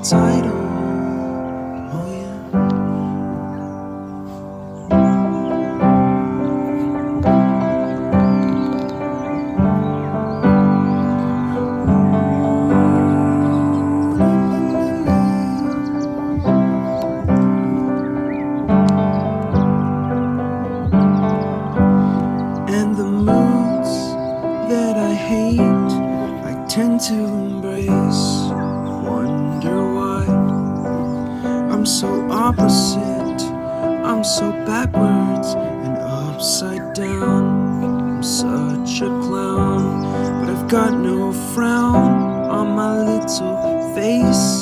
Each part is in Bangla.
title. got no frown on my little face.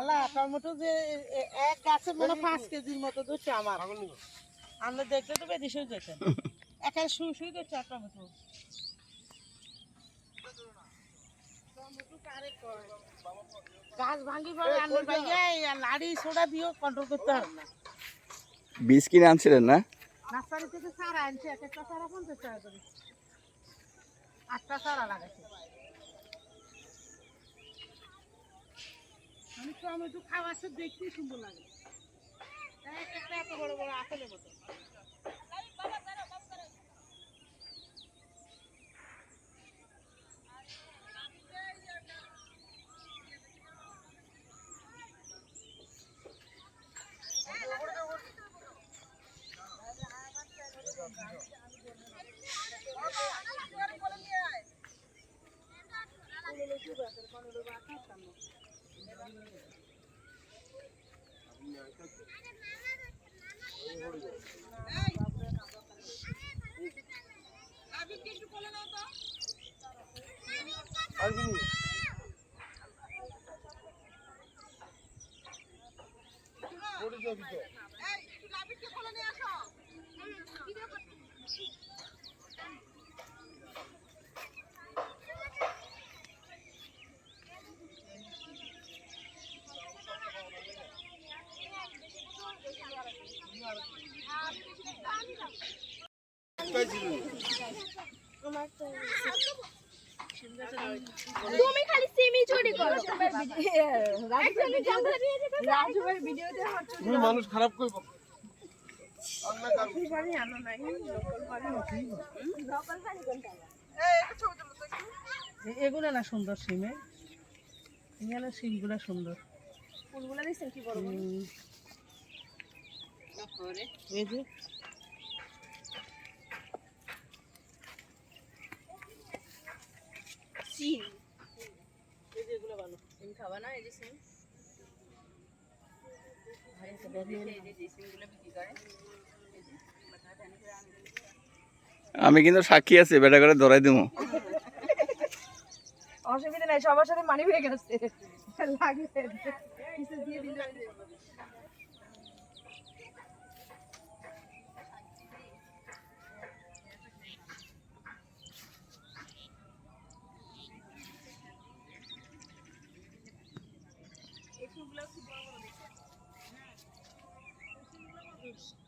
আলা টমেটো যে এক গাছে মনে পাঁচ কেজির মতো ধরছে আমার। আমরা দেখতে তো বেশি যেতেন। একাই শুয়ে শুয়ে ধরছে আর টমেটো? গাছ ভাঙি লাড়ি সোডা কন্ট্রোল করতে না। বীজ কিনে আনছিলেন না? নার্সারি থেকে চারা আনছে এক একটা চারা পঞ্চাশ টাকা করে। আটটা চারা লাগাইছে। আমি টমেটো খাওয়াচ্ছে দেখতেই সুন্দর লাগে। এক এত বড় বড় আপেলের মতো। তুমি মানুষ খারাপ করব এগুলো না সুন্দর সিমে এখানে সিমগুলো সুন্দর। ফুলগুলো দেখছেন কি বড় বড়? এই যে। সিম। এই যে এগুলো ভালো। সিম খাবা না এই যে সিম আমি কিন্তু সাক্ষী আছি বেটা করে ধরাই দিব অসুবিধা নাই সবার সাথে মানি হয়ে গেছে লাগে Peace.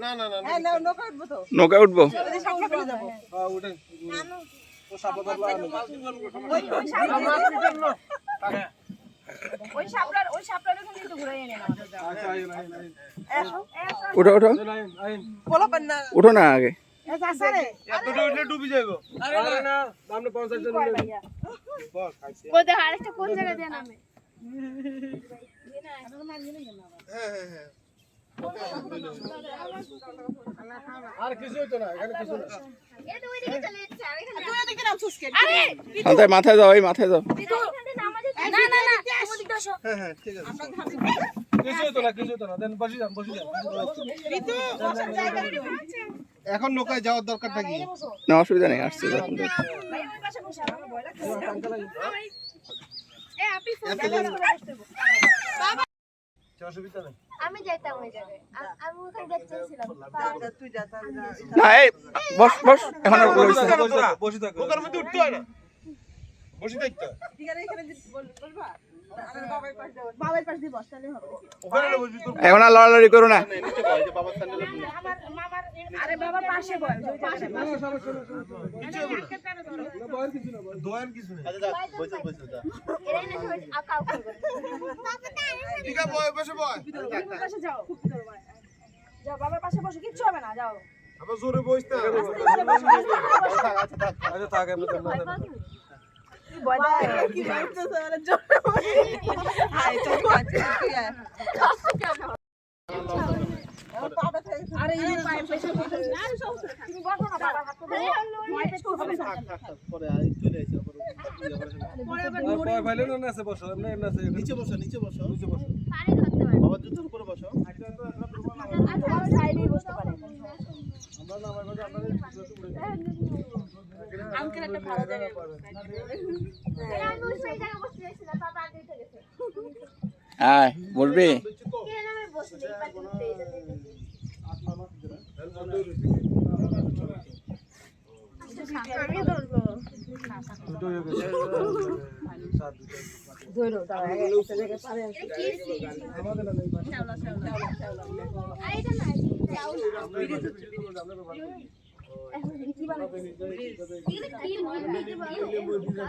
না নৌকা উঠবো তো। হ্যাঁ ওই ওখানে ঘুরে এনে নাও আচ্ছা আইন আইন আইন না আগে এ চাচা রে এতটা উঠলে ডুবি যাইবো আরে না আমরা 50 জন কয় উঠে ভাইয়া বল খাইছে কই দেখো আরেকটা কোন জায়গায় দেন আমি হ্যাঁ হ্যাঁ হ্যাঁ আর কিছু হইতো না এখানে কিছু না এই তো ওইদিকে চলে যাচ্ছে আর এখানে তুই এদিকে নাম সুস্কে আরে শান্তায় মাথায় যাও এই মাথায় যাও না না না আসো। হ্যাঁ হ্যাঁ ঠিক আছে কিছু হইতো না কিছু হইতো না দেন বসি যান বসি যান। এখন নৌকায় যাওয়ার দরকার কি? না অসুবিধা নেই আসছে নেই? আমি যাইতাম ওই জায়গায়। আমি ওখানে যাচ্ছিলাম না এই বস এখন থাকো। উঠতে হয় না। থাকতে হয়। বসবি এখন আর লড়ালড়ি করো না। যাও বাবার পাশে বসো কিচ্ছু হবে না যাও আবার জোরে বসতে আচ্ছা। থাক আমি ভয় নিচে বসো নিচে বসো নিচে বসো বাবার জুতোর উপরে বসো আর তোমার সাইডেই বসতে পারে আমরা না আমার কথা আপনাদের আঙ্কেল একটা ভালো জায়গায় এরা আমি ওই সেই জায়গায় বসে গেছিলাম বাবা বলবি আমি ধরবো দুটো হয়ে একটা জায়গায় আমাদের না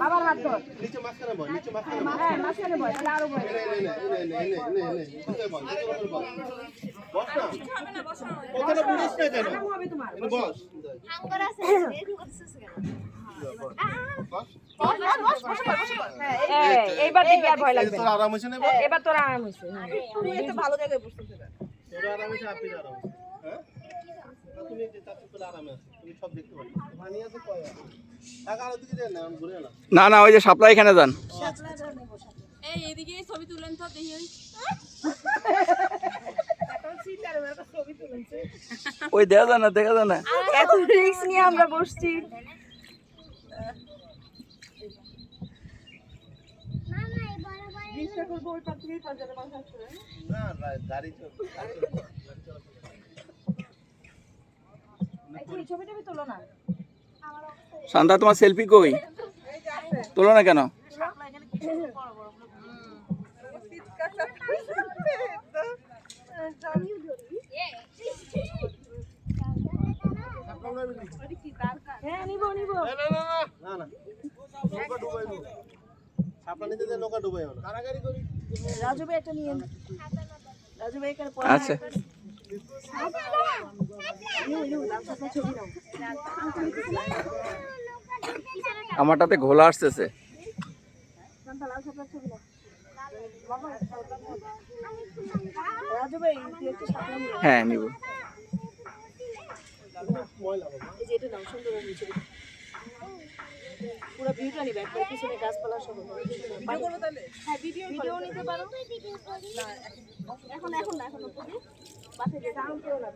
বাবার হাত ধর। নিচে মাঝখানে বল নিচে মাঝখানে হ্যাঁ মাঝখানে বয় তাহলে আরও ভয় নে বল বস ওখানে কেন? হবে তোমার। বস। হাঙ্গর আছে হ্যাঁ। এইবার আর ভয় এই লাগবে আরাম হইছে না এবার? তোর আরাম হয়েছে তুই এত ভালো জায়গায় বসছিস তোর আরাম হইছে আপনি আরাম হ্যাঁ? তুমি যে চাচি আরামে আছে। না না না না ওই যে সাপ্লাই এখানে যান। এদিকে ছবি তুলেন তো দেখি ওই। ওই দেখা যায় না দেখা যায় না। এত রিস্ক নিয়ে আমরা বসছি। না না, গাড়ি চল এই ছবি টবি তোলো না শান্তা তোমার সেলফি কই? তোলো না কেন? হ্যাঁ নিবো নিবো না না না না না নৌকা ডুবাই না ছাপা নিতে যে নৌকা ডুবাই না কারাগারি করি রাজু ভাই এটা নিয়ে নে। রাজু ভাই এখানে পড়ে আচ্ছা ছবি নাও আমারটাতে ঘোলা আসতেছে। হ্যাঁ নিব। পুরো ভিউটা নিবে গাছপালা নিতে পারো এখন এখন না এখন না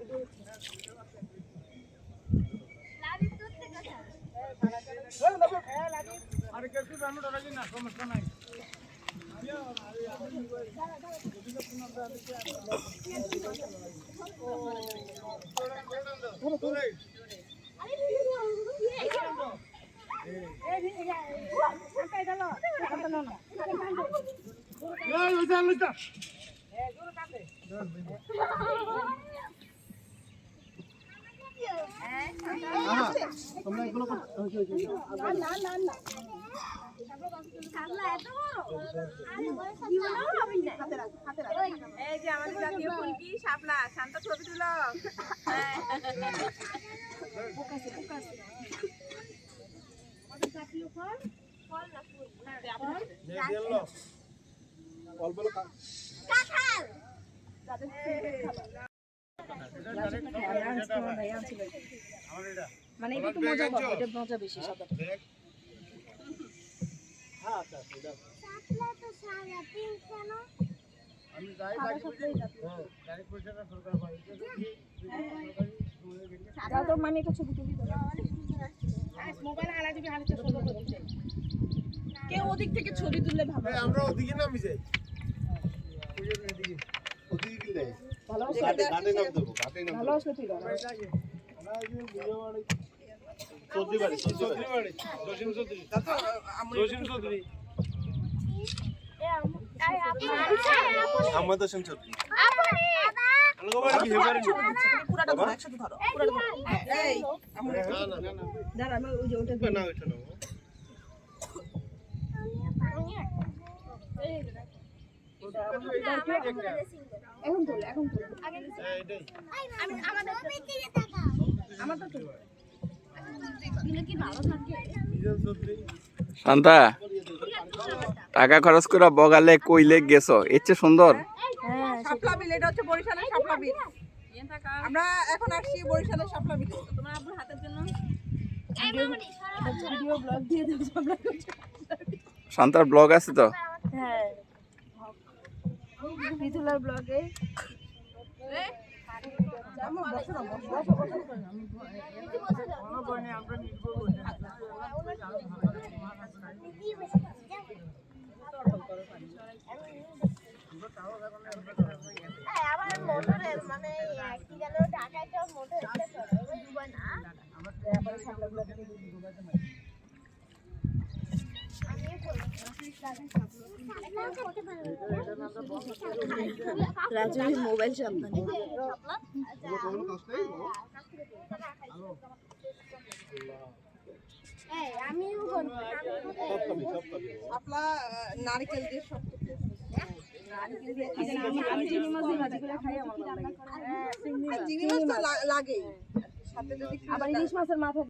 রান্নাটা রাখি না সমস্যা নাই তোমরা এগুলো করতে- হয়েছে, হয়েছে, হয়েছে। শাপলা এত বড় আরে বড় জীবনেও হবেই না এই যে আমাদের জাতীয় ফুল কি শাপলা শান্ত ছবি তুলো অল্প কা- কাঁঠাল। মানে এটা একটু মজা পাবো এটা মজা বেশি সাদা হ্যাঁ, আচ্ছা, আচ্ছা, সাদা হ্যাঁ, তো মানে একটা ছবি তুলি মোবাইল হারা দিবি হারিতে সুন্দর কেউ ওদিক থেকে ছবি তুললে ভালো। আমরা ওদিকে নামি যাই। ওদিকে। ওদিকে? ভালো নাম ভালো আমরা ওই যে বুড়োবাড়ি চৌধুরী বাড়ি চৌধুরী বাড়ি জসিম চৌধুরী জসিম চৌধুরী। আমাদের হোসেন চৌধুরী। পুরাটা ধরো একসাথে ধরো পুরাটা ধরো। এই না না না না আমি এখন তোলে এখন তোলে। আমি আমাদের তোলে শান্তা টাকা খরচ করে বগালে কইলে গেছো এর চেয়ে সুন্দর। হ্যাঁ শাপলা বিল এটা হচ্ছে বরিশালের শাপলা বিল। আমরা এখন আসছি বরিশালের শাপলা বিল। তোমার আব্বুর হাতের জন্য। এই মামনি সরো ভিডিও ব্লগ দিয়ে দেবো আমরা শান্তার ব্লগ আছে তো? হ্যাঁ। মিথুলার ব্লগে আমার মোটরের মানে কি যেন ঢাকায় তো মোটর একটা চলে ওই দুবার না রাজু মোবাইল সাবধানে। শাপলা নারকেল দিয়ে সব লাগে আবার ইলিশ মাছের মাথা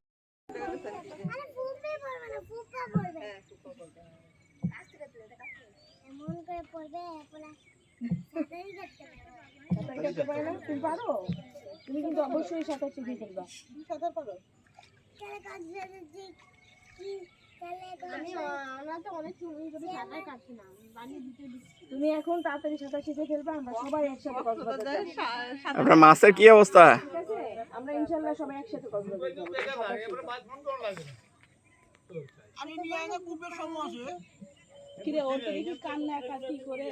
করতে পারে না? তুমি পারো? তুমি কিন্তু অবশ্যই সাঁতার শিখে ফেলবা। সাঁতার পারো? তাহলে কাটবে যে কি তাহলে আমি আমরা তো অনেক চুরি করে সাঁতার তুমি এখন তাড়াতাড়ি সাঁতার শিখে ফেলবা আমরা সবাই একসাথে আপনার মাছের কি অবস্থা? আমরা ইনশাল্লাহ সবাই একসাথে কক্সবাজার যাব। আমি নিয়ে আগে পূর্বের সময় আছে। কিরে ওর তো দেখি কান্না করে।